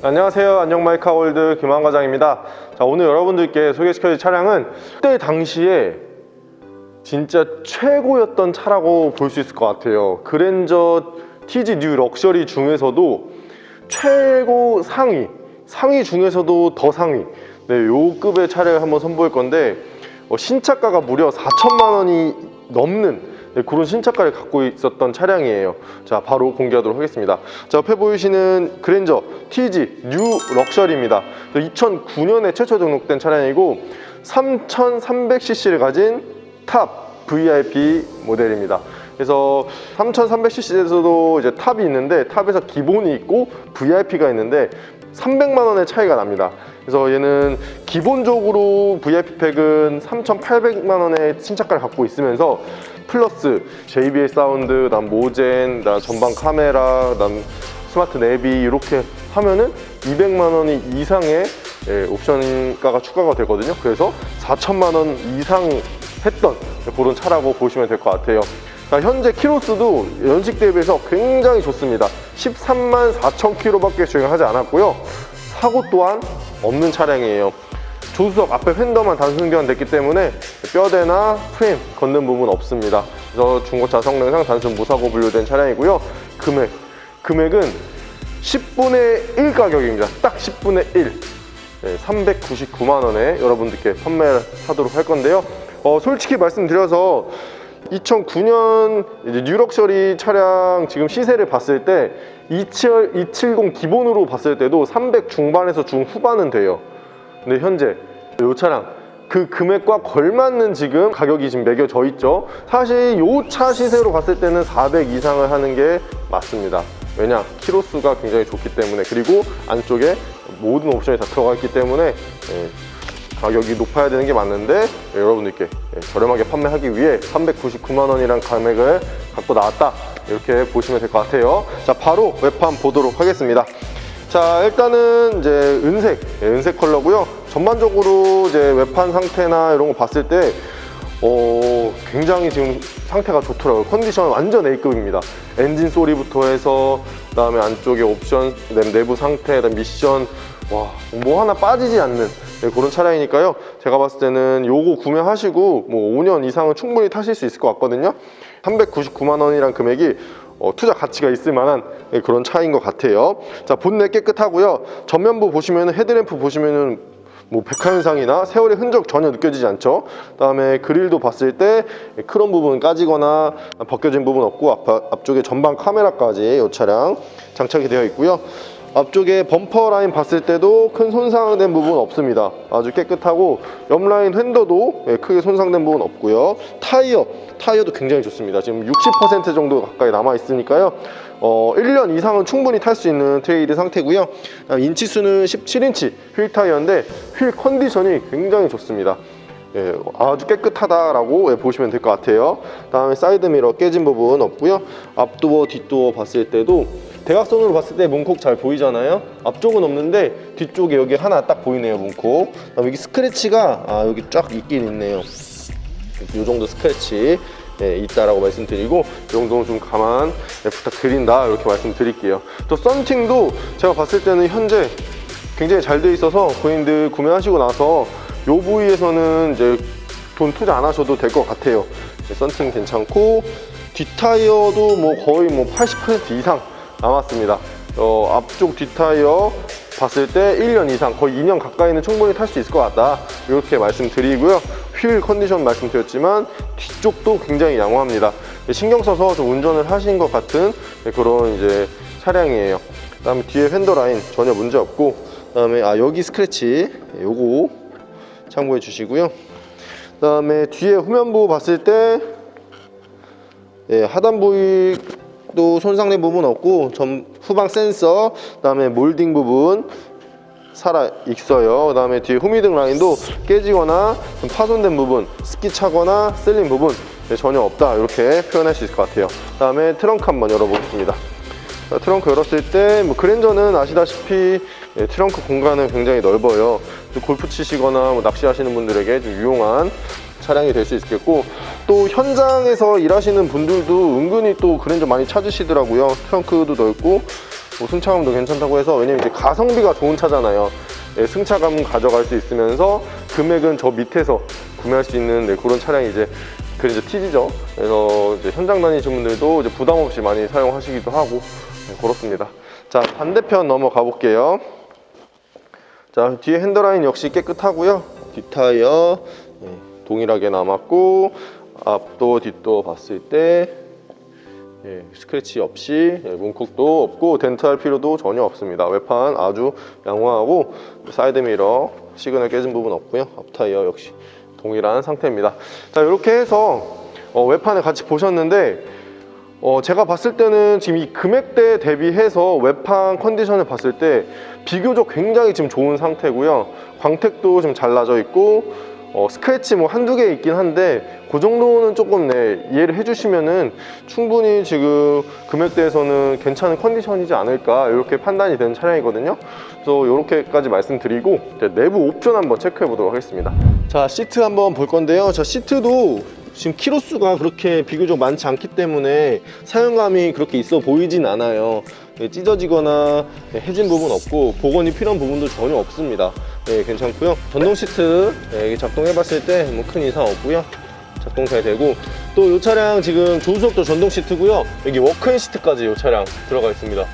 안녕하세요. 안녕마이카 월드 김한 과장입니다. 자, 오늘 여러분들께 소개시켜줄 차량은 그때 당시에 진짜 최고였던 차라고 볼 수 있을 것 같아요. 그랜저 TG 뉴 럭셔리 중에서도 최고 상위, 상위 중에서도 더 상위. 네, 요 급의 차량을 한번 선보일 건데 어, 신차가가 무려 4천만 원이 넘는 네, 그런 신차가를 갖고 있었던 차량이에요. 자, 바로 공개하도록 하겠습니다. 자, 옆에 보이시는 그랜저 TG 뉴 럭셔리입니다. 2009년에 최초 등록된 차량이고 3,300cc를 가진 탑 VIP 모델입니다. 그래서 3,300cc에서도 이제 탑이 있는데 탑에서 기본이 있고 VIP가 있는데 300만 원의 차이가 납니다. 그래서 얘는 기본적으로 VIP 팩은 3,800만 원의 신차가를 갖고 있으면서 플러스 JBL 사운드, 그다음 모젠, 그다음 전방 카메라, 그다음 스마트 내비 이렇게 하면은 200만 원 이상의 예, 옵션가가 추가가 되거든요. 그래서 4천만 원 이상 했던 그런 차라고 보시면 될 것 같아요. 자, 현재 키로수도 연식 대비해서 굉장히 좋습니다. 13만 4천 킬로밖에 주행하지 않았고요. 사고 또한 없는 차량이에요. 조수석 앞에 휀더만 단순 교환됐기 때문에 뼈대나 프레임 걷는 부분 없습니다. 그래서 중고차 성능상 단순 무사고 분류된 차량이고요. 금액 금액은 10분의 1 가격입니다. 딱 10분의 1. 네, 399만 원에 여러분들께 판매를 하도록 할 건데요. 어, 솔직히 말씀드려서 2009년 이제 뉴럭셔리 차량 지금 시세를 봤을 때 270, 270 기본으로 봤을 때도 300 중반에서 중후반은 돼요. 근데 현재 이 차량 그 금액과 걸맞는 지금 가격이 지금 매겨져 있죠. 사실 이 차 시세로 봤을 때는 400 이상을 하는 게 맞습니다. 왜냐 키로수가 굉장히 좋기 때문에 그리고 안쪽에 모든 옵션이 다 들어가 있기 때문에 예, 가격이 높아야 되는 게 맞는데 예, 여러분들께 예, 저렴하게 판매하기 위해 399만 원이란 금액을 갖고 나왔다 이렇게 보시면 될 것 같아요. 자 바로 외판 보도록 하겠습니다. 자 일단은 이제 은색 예, 은색 컬러고요. 전반적으로 이제 외판 상태나 이런 거 봤을 때 어, 굉장히 지금 상태가 좋더라고요. 컨디션 완전 A급입니다. 엔진 소리부터 해서 그 다음에 안쪽에 옵션, 내부 상태, 미션 와, 뭐 하나 빠지지 않는 네, 그런 차량이니까요. 제가 봤을 때는 요거 구매하시고 뭐 5년 이상은 충분히 타실 수 있을 것 같거든요. 399만 원이란 금액이 어, 투자 가치가 있을 만한 네, 그런 차인 것 같아요. 자, 본넷 깨끗하고요. 전면부 보시면 헤드램프 보시면은 뭐 백화현상이나 세월의 흔적 전혀 느껴지지 않죠. 그다음에 그릴도 봤을 때 크롬 부분 까지거나 벗겨진 부분 없고 앞, 앞쪽에 전방 카메라까지 이 차량 장착이 되어 있고요. 앞쪽에 범퍼 라인 봤을 때도 큰 손상된 부분 없습니다. 아주 깨끗하고 옆 라인 핸더도 예, 크게 손상된 부분 없고요. 타이어, 타이어도 굉장히 좋습니다. 지금 60% 정도 가까이 남아 있으니까요. 어, 1년 이상은 충분히 탈 수 있는 트레이드 상태고요. 인치수는 17인치 휠 타이어인데 휠 컨디션이 굉장히 좋습니다. 예, 아주 깨끗하다라고 예, 보시면 될 것 같아요. 다음에 사이드 미러 깨진 부분 없고요. 앞도어, 뒷도어 봤을 때도 대각선으로 봤을 때 문콕 잘 보이잖아요. 앞쪽은 없는데 뒤쪽에 여기 하나 딱 보이네요, 문콕. 여기 스크래치가 아, 여기 쫙 있긴 있네요. 이 정도 스크래치 예, 있다라고 말씀드리고 이 정도는 좀 감안 예, 부탁드린다 이렇게 말씀드릴게요. 또 썬팅도 제가 봤을 때는 현재 굉장히 잘 돼 있어서 고객님들 구매하시고 나서 요 부위에서는 이제 돈 투자 안 하셔도 될 것 같아요. 네, 썬팅 괜찮고 뒷타이어도 뭐 거의 뭐 80% 이상 남았습니다. 어, 앞쪽 뒷타이어 봤을 때 1년 이상 거의 2년 가까이는 충분히 탈 수 있을 것 같다 이렇게 말씀드리고요. 휠 컨디션 말씀드렸지만 뒤쪽도 굉장히 양호합니다. 신경 써서 좀 운전을 하신 것 같은 그런 이제 차량이에요. 그 다음에 뒤에 팬더 라인 전혀 문제 없고 그 다음에 아 여기 스크래치 요거 참고해 주시고요. 그 다음에 뒤에 후면부 봤을 때 예, 하단 부위 도 손상된 부분 없고 전 후방 센서 그다음에 몰딩 부분 살아 있어요. 그 다음에 뒤에 후미등 라인도 깨지거나 좀 파손된 부분, 스키 차거나 쓸린 부분 예, 전혀 없다 이렇게 표현할 수 있을 것 같아요. 그 다음에 트렁크 한번 열어보겠습니다. 자, 트렁크 열었을 때 뭐 그랜저는 아시다시피 예, 트렁크 공간은 굉장히 넓어요. 좀 골프 치시거나 뭐 낚시하시는 분들에게 좀 유용한 차량이 될 수 있겠고 또 현장에서 일하시는 분들도 은근히 또 그랜저 많이 찾으시더라고요. 트렁크도 넓고 뭐 승차감도 괜찮다고 해서 왜냐면 이제 가성비가 좋은 차잖아요. 예, 승차감 가져갈 수 있으면서 금액은 저 밑에서 구매할 수 있는 네, 그런 차량이 이제 그래서 TG죠. 그래서 이제 현장 다니시는 분들도 이제 부담 없이 많이 사용하시기도 하고 네, 그렇습니다. 자 반대편 넘어가 볼게요. 자 뒤에 핸들라인 역시 깨끗하고요. 뒷타이어 네, 동일하게 남았고 앞도 뒷도 봤을 때 예, 스크래치 없이 예, 문콕도 없고 덴트할 필요도 전혀 없습니다. 외판 아주 양호하고 사이드 미러 시그널 깨진 부분 없고요. 앞타이어 역시 동일한 상태입니다. 자 이렇게 해서 어, 외판을 같이 보셨는데 어, 제가 봤을 때는 지금 이 금액대 대비해서 외판 컨디션을 봤을 때 비교적 굉장히 지금 좋은 상태고요. 광택도 좀 잘라져 있고 어, 스크래치 뭐 한두 개 있긴 한데 그 정도는 조금 네, 이해를 해주시면은 충분히 지금 금액대에서는 괜찮은 컨디션이지 않을까 이렇게 판단이 되는 차량이거든요. 그래서 이렇게까지 말씀드리고 내부 옵션 한번 체크해 보도록 하겠습니다. 자 시트 한번 볼 건데요. 자 시트도 지금 키로수가 그렇게 비교적 많지 않기 때문에 사용감이 그렇게 있어 보이진 않아요. 예, 찢어지거나 예, 해진 부분 없고 복원이 필요한 부분도 전혀 없습니다. 예, 괜찮고요. 전동 시트 예, 작동해봤을 때 뭐 큰 이상 없고요. 작동 잘 되고 또 이 차량 지금 조수석도 전동 시트고요. 여기 워크인 시트까지 이 차량 들어가 있습니다.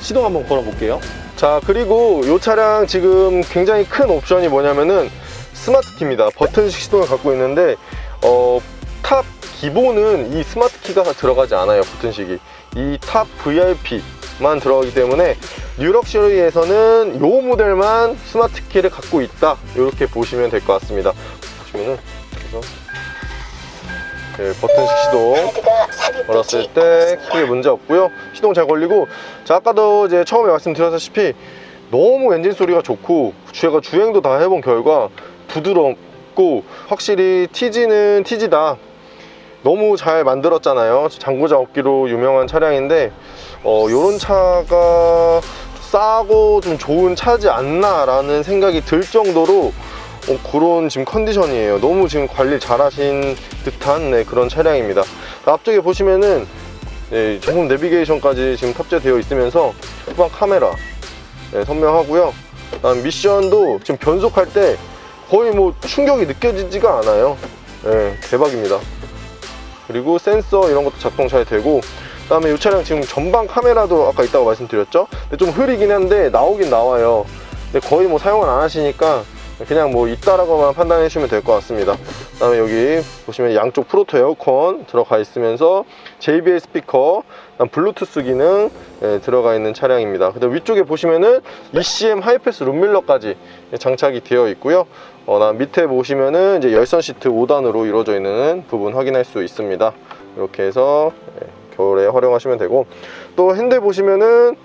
시동 한번 걸어볼게요. 자 그리고 이 차량 지금 굉장히 큰 옵션이 뭐냐면은 스마트 키입니다. 버튼식 시동을 갖고 있는데 어, 탑 기본은 이 스마트 키가 들어가지 않아요. 버튼식이 이 탑 VIP 만 들어가기 때문에 뉴럭셔리에서는 이 모델만 스마트 키를 갖고 있다. 이렇게 보시면 될 것 같습니다. 보시면은 네, 버튼식 시동 걸었을 때 크게 문제 없고요. 시동 잘 걸리고 자 아까도 이제 처음에 말씀드렸다시피 너무 엔진 소리가 좋고 제가 주행도 다 해본 결과 부드럽고 확실히 TG는 TG다. 너무 잘 만들었잖아요. 장고자 없기로 유명한 차량인데 어, 이런 차가 싸고 좀 좋은 차지 않나라는 생각이 들 정도로 어, 그런 지금 컨디션이에요. 너무 지금 관리 잘하신 듯한 네, 그런 차량입니다. 앞쪽에 보시면은 네, 전문 내비게이션까지 지금 탑재되어 있으면서 후방 카메라 네, 선명하고요. 미션도 지금 변속할 때 거의 뭐 충격이 느껴지지가 않아요. 네, 대박입니다. 그리고 센서 이런 것도 작동 잘 되고 그 다음에 이 차량 지금 전방 카메라도 아까 있다고 말씀드렸죠. 근데 좀 흐리긴 한데 나오긴 나와요. 근데 거의 뭐 사용을 안 하시니까 그냥 뭐 있다라고만 판단해 주시면 될 것 같습니다. 그 다음에 여기 보시면 양쪽 프로토 에어컨 들어가 있으면서 JBL 스피커, 블루투스 기능 예, 들어가 있는 차량입니다. 그 다음 위쪽에 보시면은 ECM 하이패스 룸밀러까지 장착이 되어 있고요. 어, 나 밑에 보시면은 이제 열선 시트 5단으로 이루어져 있는 부분 확인할 수 있습니다. 이렇게 해서 예, 겨울에 활용하시면 되고 또 핸들 보시면은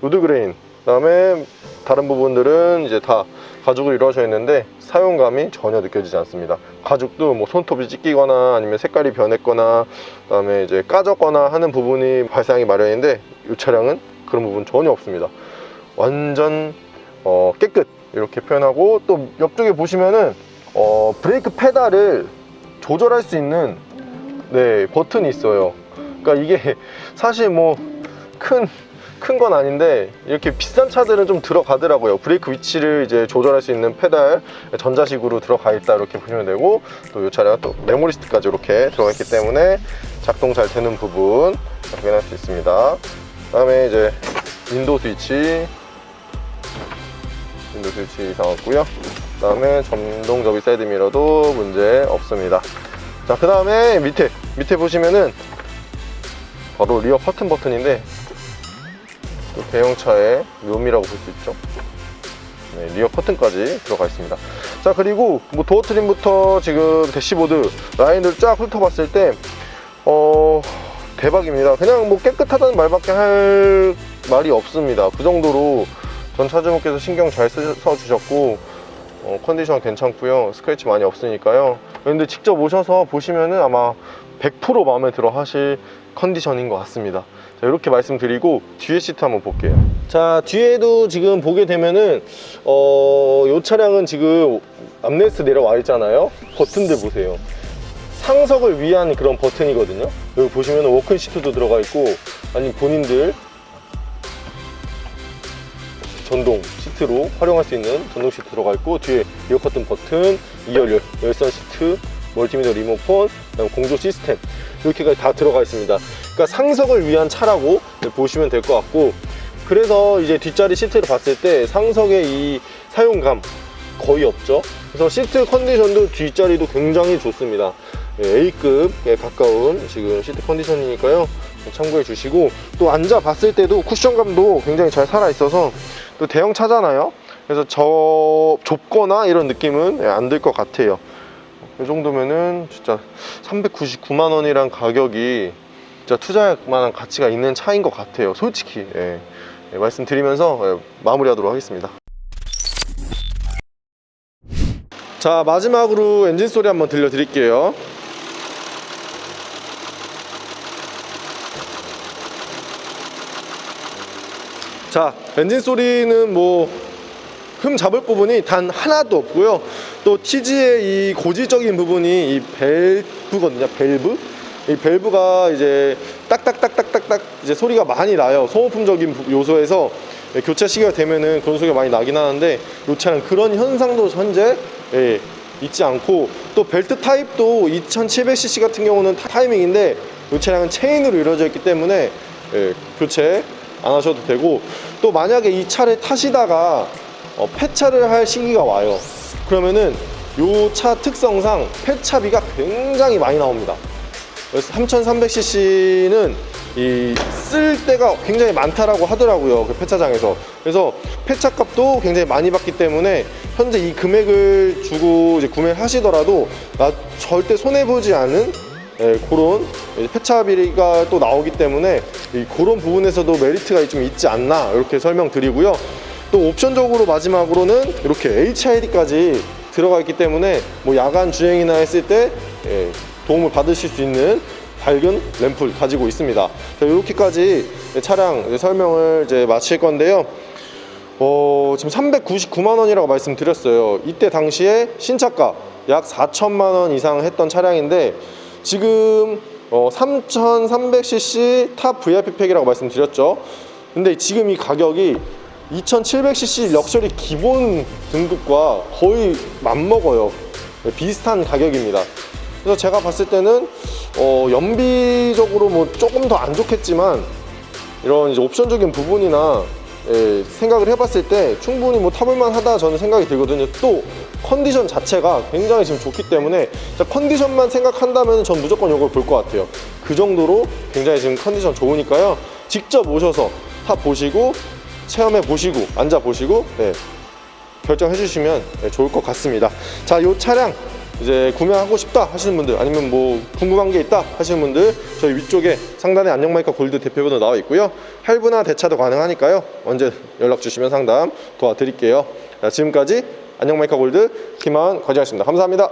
우드 그레인 그다음에 다른 부분들은 이제 다 가죽으로 이루어져 있는데 사용감이 전혀 느껴지지 않습니다. 가죽도 뭐 손톱이 찢기거나 아니면 색깔이 변했거나 그다음에 이제 까졌거나 하는 부분이 발생하기 마련인데 이 차량은 그런 부분 전혀 없습니다. 완전 어, 깨끗 이렇게 표현하고 또 옆쪽에 보시면은 어, 브레이크 페달을 조절할 수 있는 네 버튼이 있어요. 그러니까 이게 사실 뭐 큰 큰 건 아닌데 이렇게 비싼 차들은 좀 들어가더라고요. 브레이크 위치를 이제 조절할 수 있는 페달 전자식으로 들어가 있다 이렇게 보시면 되고 또 이 차량은 또 메모리 스틱까지 이렇게 들어가 있기 때문에 작동 잘 되는 부분 확인할 수 있습니다. 그 다음에 이제 윈도우 스위치 윈도우 스위치 이상 없고요. 그 다음에 전동 접이 사이드 미러도 문제 없습니다. 자, 그 다음에 밑에 밑에 보시면은 바로 리어 커튼 버튼인데 또 대형차의 묘미라고 볼 수 있죠. 네, 리어 커튼까지 들어가 있습니다. 자, 그리고 뭐 도어 트림부터 지금 대시보드 라인을 쫙 훑어봤을 때, 어, 대박입니다. 그냥 뭐 깨끗하다는 말밖에 할 말이 없습니다. 그 정도로 전 차주분께서 신경 잘 써주셨고, 어, 컨디션 괜찮고요. 스크래치 많이 없으니까요. 근데 직접 오셔서 보시면은 아마 100% 마음에 들어 하실 컨디션인 것 같습니다. 자, 이렇게 말씀드리고 뒤에 시트 한번 볼게요. 자, 뒤에도 지금 보게 되면은 어, 이 차량은 지금 암레스트 내려와 있잖아요. 버튼들 보세요. 상석을 위한 그런 버튼이거든요. 여기 보시면 워크인 시트도 들어가 있고 아니 본인들 전동 시트로 활용할 수 있는 전동 시트 들어가 있고 뒤에 리어 커튼 버튼, 2열 열선 시트, 리모컨, 그다음 공조 시스템 이렇게까지 다 들어가 있습니다. 그러니까 상석을 위한 차라고 보시면 될 것 같고 그래서 이제 뒷자리 시트를 봤을 때 상석의 이 사용감 거의 없죠. 그래서 시트 컨디션도 뒷자리도 굉장히 좋습니다. 예, A급에 가까운 지금 시트 컨디션이니까요. 참고해 주시고 또 앉아 봤을 때도 쿠션감도 굉장히 잘 살아 있어서 또 대형 차잖아요. 그래서 저 좁거나 이런 느낌은 예, 안들 것 같아요. 이 정도면은 진짜 399만 원이란 가격이 진짜 투자할 만한 가치가 있는 차인 것 같아요. 솔직히 예. 예, 말씀드리면서 예, 마무리하도록 하겠습니다. 자 마지막으로 엔진 소리 한번 들려드릴게요. 자 엔진 소리는 뭐 흠 잡을 부분이 단 하나도 없고요. 또 TG의 이 고질적인 부분이 이 밸브거든요. 밸브. 이 밸브가 이제 딱딱딱딱딱딱 이제 소리가 많이 나요. 소모품적인 부- 요소에서 교체 시기가 되면은 그런 소리가 많이 나긴 하는데 이 차는 그런 현상도 현재 예, 있지 않고 또 벨트 타입도 2700cc 같은 경우는 타- 타이밍인데 이 차량은 체인으로 이루어져 있기 때문에 예, 교체 안 하셔도 되고 또 만약에 이 차를 타시다가 어, 폐차를 할 시기가 와요. 그러면은 요 차 특성상 폐차비가 굉장히 많이 나옵니다. 그래서 3300cc는 이 쓸 때가 굉장히 많다라고 하더라고요. 그 폐차장에서. 그래서 폐차 값도 굉장히 많이 받기 때문에 현재 이 금액을 주고 이제 구매를 하시더라도 나 절대 손해 보지 않은 예, 그런 폐차비가 또 나오기 때문에 이 그런 부분에서도 메리트가 좀 있지 않나 이렇게 설명드리고요. 또 옵션적으로 마지막으로는 이렇게 HID까지 들어가 있기 때문에 뭐 야간 주행이나 했을 때 예, 도움을 받으실 수 있는 밝은 램프를 가지고 있습니다. 자, 이렇게까지 차량 설명을 이제 마칠 건데요. 어, 지금 399만 원이라고 말씀드렸어요. 이때 당시에 신차가 약 4천만 원 이상 했던 차량인데 지금 어, 3,300cc 탑 VIP 팩이라고 말씀드렸죠. 근데 지금 이 가격이 2,700cc 럭셔리 기본 등급과 거의 맞먹어요. 네, 비슷한 가격입니다. 그래서 제가 봤을 때는 어, 연비적으로 뭐 조금 더 안 좋겠지만 이런 옵션적인 부분이나 예, 생각을 해봤을 때 충분히 뭐 타볼만 하다 저는 생각이 들거든요. 또 컨디션 자체가 굉장히 지금 좋기 때문에 자, 컨디션만 생각한다면 전 무조건 이걸 볼 것 같아요. 그 정도로 굉장히 지금 컨디션 좋으니까요. 직접 오셔서 타 보시고 체험해 보시고 앉아 보시고 네, 결정해 주시면 네, 좋을 것 같습니다. 자, 이 차량 이제 구매하고 싶다 하시는 분들 아니면 뭐 궁금한 게 있다 하시는 분들 저희 위쪽에 상단에 안녕마이카 골드 대표번호 나와 있고요. 할부나 대차도 가능하니까요. 언제 연락 주시면 상담 도와드릴게요. 자, 지금까지 안녕마이카 골드 김하은 과장이었습니다. 감사합니다.